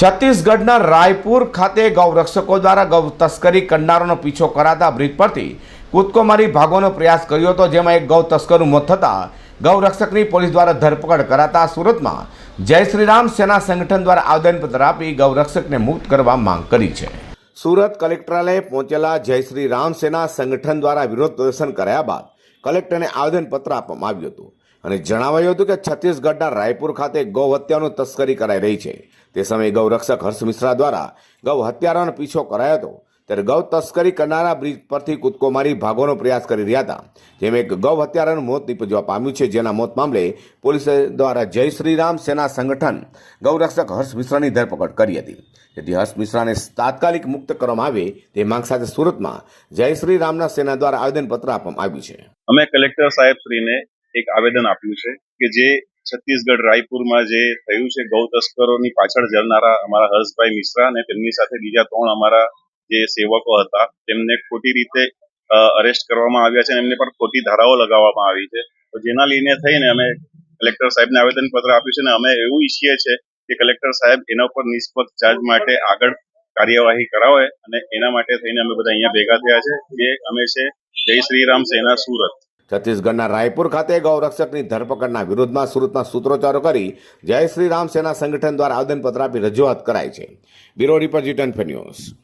છત્તીસગઢના રાયપુર ખાતે ગૌરક્ષકો દ્વારા ગૌ તસ્કરી કરનારોનો પીછો કરાતા બ્રિજ પરથી કૂદકો મારી ભાગવાનો પ્રયાસ કર્યો હતો, જેમાં એક ગૌ તસ્કરનું મોત થતાં ગૌરક્ષકની પોલીસ દ્વારા ધરપકડ કરાતા સુરતમાં જય શ્રીરામ સેના સંગઠન દ્વારા આવેદનપત્ર આપી ગૌરક્ષકને મુક્ત કરવા માંગ કરી છે. સુરત કલેક્ટરાલય પહોંચેલા જય શ્રી રામ સેના સંગઠન દ્વારા વિરોધ પ્રદર્શન કર્યા બાદ કલેક્ટરને આવેદનપત્ર આપવામાં આવ્યું હતું. અને જણાવાયું હતું કે છત્તીસગઢના રાયપુર ખાતે ગૌ હત્યાનો તસ્કરી કરાઈ રહી છે. તે સમયે ગૌરક્ષક હર્ષ મિશ્રા દ્વારા ગૌ હત્યારાનો પીછો કરાયો હતો. ત્યારે ગૌ તસ્કરી કરનારા બ્રિજ પરથી કૂદકો મારી ભાગવાનો પ્રયાસ કરી રહ્યા હતા. જેમાં એક ગૌ હત્યારાનું મોત નીપજવા પામ્યું છે, જેના મોત મામલે પોલીસે દ્વારા જય શ્રીરામ સેના સંગઠન ગૌરક્ષક હર્ષ મિશ્રાની ધરપકડ કરી હતી. જેથી હર્ષ મિશ્રાને તાત્કાલિક મુક્ત કરવામાં આવે તે માંગ સાથે સુરતમાં જય શ્રી રામના સેના દ્વારા આવેદનપત્ર આપવામાં આવ્યું છે. અમે કલેક્ટર સાહેબ શ્રીને એક આવેદન આપ્યું છે કે જે છત્તીસગઢ રાયપુરમાં જે થયું છે ગૌ તસ્કરોની પાછળ જનારા અમારા હર્ષભાઈ મિશ્રા અને તેમની સાથે બીજા ત્રણ અમારા જે સેવકો હતા, તેમને ખોટી રીતે અરેસ્ટ કરવામાં આવ્યા છે અને એમને પર ખોટી ધારાઓ લગાવવામાં આવી છે. તો જેના લઈને થઈને અમે કલેક્ટર સાહેબને આવેદન પત્ર આપ્યું છે અને અમે એવું ઈચ્છીએ છીએ કે કલેક્ટર સાહેબ એના ઉપર નિષ્પક્ષ ચાર્જ માટે આગળ કાર્યવાહી કરાવે અને એના માટે થઈને અમે બધા અહીંયા ભેગા થયા છે. જે અમે છે જય શ્રીરામ સેના સુરત. છત્તીસગઢના રાયપુર ખાતે ગૌરક્ષકની ધરપકડના વિરોધમાં સુરતમાં સૂત્રોચ્ચારો કરી જય શ્રી રામ સેના સંગઠન દ્વારા આવેદનપત્ર આપી રજૂઆત કરાઈ છે. Bureau report G ten news.